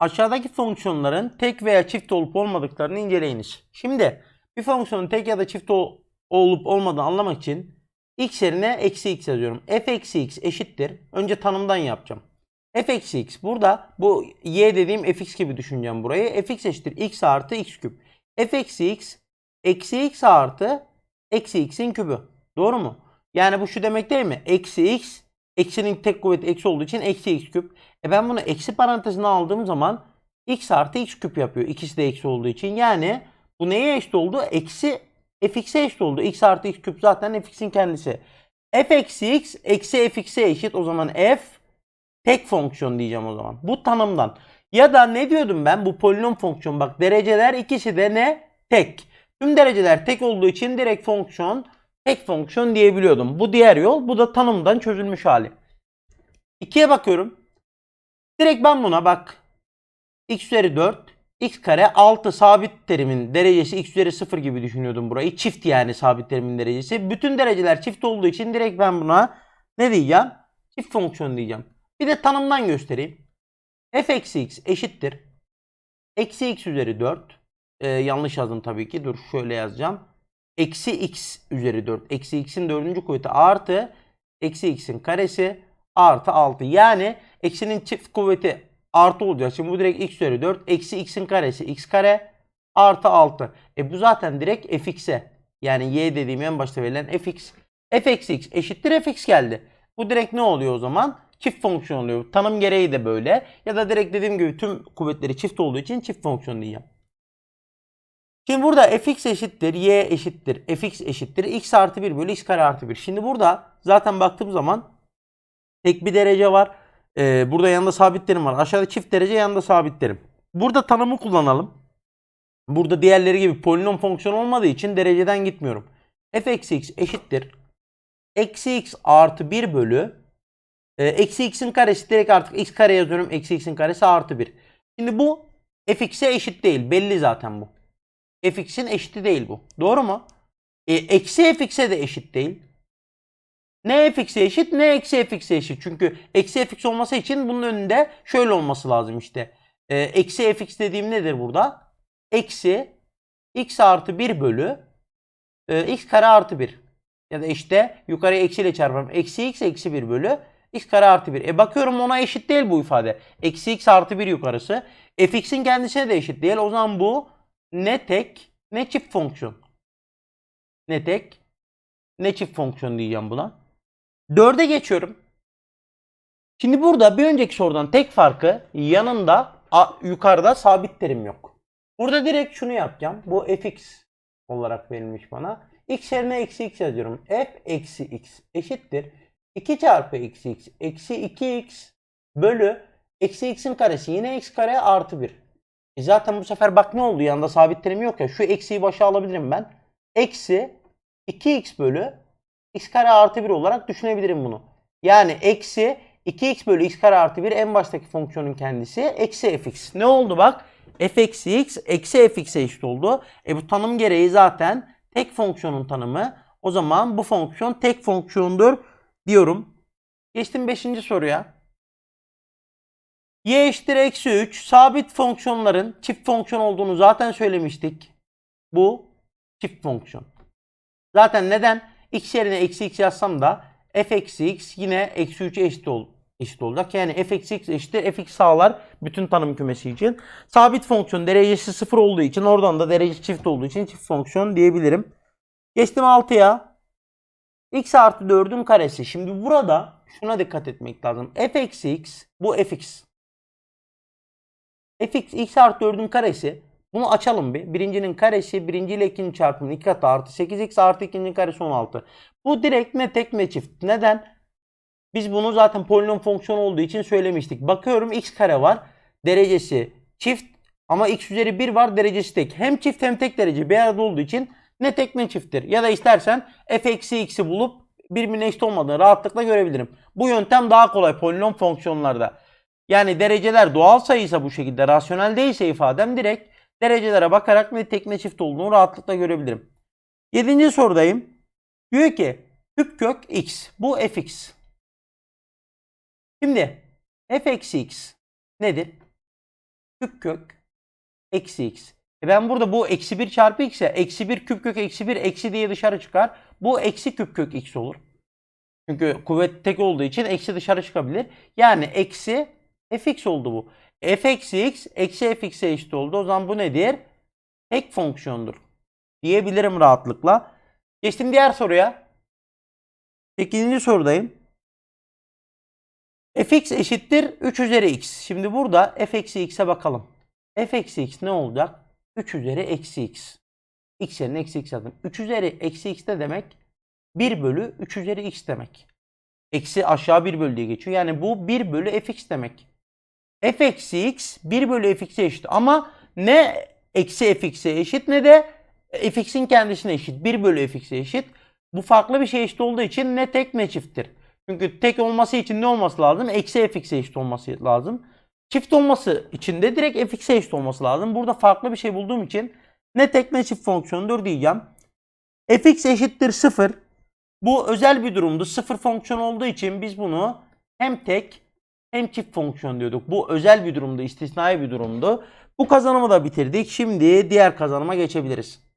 Aşağıdaki fonksiyonların tek veya çift olup olmadıklarını inceleyiniz. Şimdi bir fonksiyonun tek ya da çift ol- olup olmadığını anlamak için x yerine eksi x yazıyorum. f eksi x eşittir. Önce tanımdan yapacağım. f eksi x. Burada bu y dediğim fx gibi düşüneceğim burayı. fx eşittir x artı x küp. f eksi x eksi x artı eksi x'in kübü. Doğru mu? Yani bu şu demek değil mi? Eksi x eksinin tek kuvveti eksi olduğu için eksi x küp. E ben bunu eksi parantezine aldığım zaman x artı x küp yapıyor. İkisi de eksi olduğu için. Yani bu neye eşit oldu? Eksi fx'e eşit oldu. x artı x küp zaten fx'in kendisi. f eksi x eksi fx'e eşit. O zaman f tek fonksiyon diyeceğim o zaman. Bu tanımdan. Ya da ne diyordum ben? Bu polinom fonksiyon. Bak dereceler ikisi de ne? Tek. Tüm dereceler tek olduğu için direkt fonksiyon tek fonksiyon diyebiliyordum. Bu diğer yol. Bu da tanımdan çözülmüş hali. 2'ye bakıyorum. Direkt ben buna bak. x üzeri 4 x kare 6 sabit terimin derecesi x üzeri 0 gibi düşünüyordum burayı. Çift yani sabit terimin derecesi. Bütün dereceler çift olduğu için direkt ben buna ne diyeceğim? Çift fonksiyon diyeceğim. Bir de tanımdan göstereyim. f eksi x eşittir. Eksi x üzeri 4. Ee, yanlış yazdım tabii ki. Dur şöyle yazacağım. Eksi x üzeri 4. Eksi x'in dördüncü kuvveti artı eksi x'in karesi artı 6. Yani eksinin çift kuvveti artı olacak. Şimdi bu direkt x üzeri 4. Eksi x'in karesi x kare artı 6. E bu zaten direkt fx'e. Yani y dediğim en başta verilen fx. f eksi x eşittir fx geldi. Bu direkt ne oluyor o zaman? Çift fonksiyon oluyor. Tanım gereği de böyle. Ya da direkt dediğim gibi tüm kuvvetleri çift olduğu için çift fonksiyon diyeceğim. Şimdi burada fx eşittir, y eşittir, fx eşittir, x artı 1 bölü x kare artı 1. Şimdi burada zaten baktığım zaman tek bir derece var. Ee, burada yanında sabit terim var. Aşağıda çift derece yanında sabit terim. Burada tanımı kullanalım. Burada diğerleri gibi polinom fonksiyon olmadığı için dereceden gitmiyorum. f eksi x eşittir. Eksi x artı 1 bölü e, eksi x'in karesi direkt artık x kare yazıyorum. Eksi x'in karesi artı 1. Şimdi bu fx'e eşit değil. Belli zaten bu fx'in eşiti değil bu. Doğru mu? E, eksi fx'e de eşit değil. Ne fx'e eşit ne eksi fx'e eşit. Çünkü eksi fx olması için bunun önünde şöyle olması lazım işte. E, eksi fx dediğim nedir burada? Eksi x artı 1 bölü e, x kare artı 1. Ya da işte yukarıya eksiyle çarparım. Eksi x eksi 1 bölü x kare artı 1. E bakıyorum ona eşit değil bu ifade. Eksi x artı 1 yukarısı. fx'in kendisine de eşit değil. O zaman bu ne tek ne çift fonksiyon. Ne tek ne çift fonksiyon diyeceğim buna. 4'e geçiyorum. Şimdi burada bir önceki sorudan tek farkı yanında a, yukarıda sabit terim yok. Burada direkt şunu yapacağım. Bu fx olarak verilmiş bana. x yerine eksi x yazıyorum. f eksi x eşittir. 2 çarpı eksi x eksi 2x bölü eksi x'in karesi yine x kare artı 1. E zaten bu sefer bak ne oldu yanında sabit terim yok ya. Şu eksiyi başa alabilirim ben. Eksi 2x bölü x kare artı 1 olarak düşünebilirim bunu. Yani eksi 2x bölü x kare artı 1 en baştaki fonksiyonun kendisi eksi fx. Ne oldu bak? f eksi x eksi fx'e eşit oldu. E bu tanım gereği zaten tek fonksiyonun tanımı. O zaman bu fonksiyon tek fonksiyondur diyorum. Geçtim 5. soruya. Y eşittir eksi 3 sabit fonksiyonların çift fonksiyon olduğunu zaten söylemiştik. Bu çift fonksiyon. Zaten neden? x yerine eksi x yazsam da f eksi x yine eksi 3'e eşit, ol, eşit olacak. Yani f eksi x eşittir fx sağlar bütün tanım kümesi için. Sabit fonksiyon derecesi 0 olduğu için oradan da derece çift olduğu için çift fonksiyon diyebilirim. Geçtim 6'ya. x artı 4'ün karesi. Şimdi burada şuna dikkat etmek lazım. f eksi x bu fx. Fx x artı 4'ün karesi. Bunu açalım bir. Birincinin karesi birinci ile ikinci çarpımın iki katı artı 8x artı ikincinin karesi 16. Bu direkt ne tek ne çift. Neden? Biz bunu zaten polinom fonksiyon olduğu için söylemiştik. Bakıyorum x kare var. Derecesi çift ama x üzeri 1 var derecesi tek. Hem çift hem tek derece bir arada olduğu için ne tek ne çifttir. Ya da istersen f eksi x'i bulup birbirine eşit olmadığını rahatlıkla görebilirim. Bu yöntem daha kolay polinom fonksiyonlarda. Yani dereceler doğal sayıysa bu şekilde rasyonel değilse ifadem direkt derecelere bakarak ne tek ne çift olduğunu rahatlıkla görebilirim. Yedinci sorudayım. Diyor ki küp kök x. Bu fx. Şimdi f eksi x nedir? küp kök eksi x. E ben burada bu eksi 1 çarpı x'e eksi 1 küp kök eksi 1 eksi diye dışarı çıkar. Bu eksi küp kök x olur. Çünkü kuvvet tek olduğu için eksi dışarı çıkabilir. Yani eksi fx oldu bu. f eksi x eksi fx'e eşit oldu. O zaman bu nedir? Tek fonksiyondur. Diyebilirim rahatlıkla. Geçtim diğer soruya. 8. sorudayım. fx eşittir 3 üzeri x. Şimdi burada f eksi x'e bakalım. f eksi x ne olacak? 3 üzeri eksi x. x yerine eksi x yazdım. 3 üzeri eksi x de demek 1 bölü 3 üzeri x demek. Eksi aşağı 1 bölü diye geçiyor. Yani bu 1 bölü fx demek. F eksi x 1 bölü fx'e eşit. Ama ne eksi fx'e eşit ne de fx'in kendisine eşit. 1 bölü fx'e eşit. Bu farklı bir şey eşit olduğu için ne tek ne çifttir. Çünkü tek olması için ne olması lazım? Eksi fx'e eşit olması lazım. Çift olması için de direkt fx'e eşit olması lazım. Burada farklı bir şey bulduğum için ne tek ne çift fonksiyonudur diyeceğim. fx eşittir 0. Bu özel bir durumdu. Sıfır fonksiyon olduğu için biz bunu hem tek hem çift fonksiyon diyorduk. Bu özel bir durumdu, istisnai bir durumdu. Bu kazanımı da bitirdik. Şimdi diğer kazanıma geçebiliriz.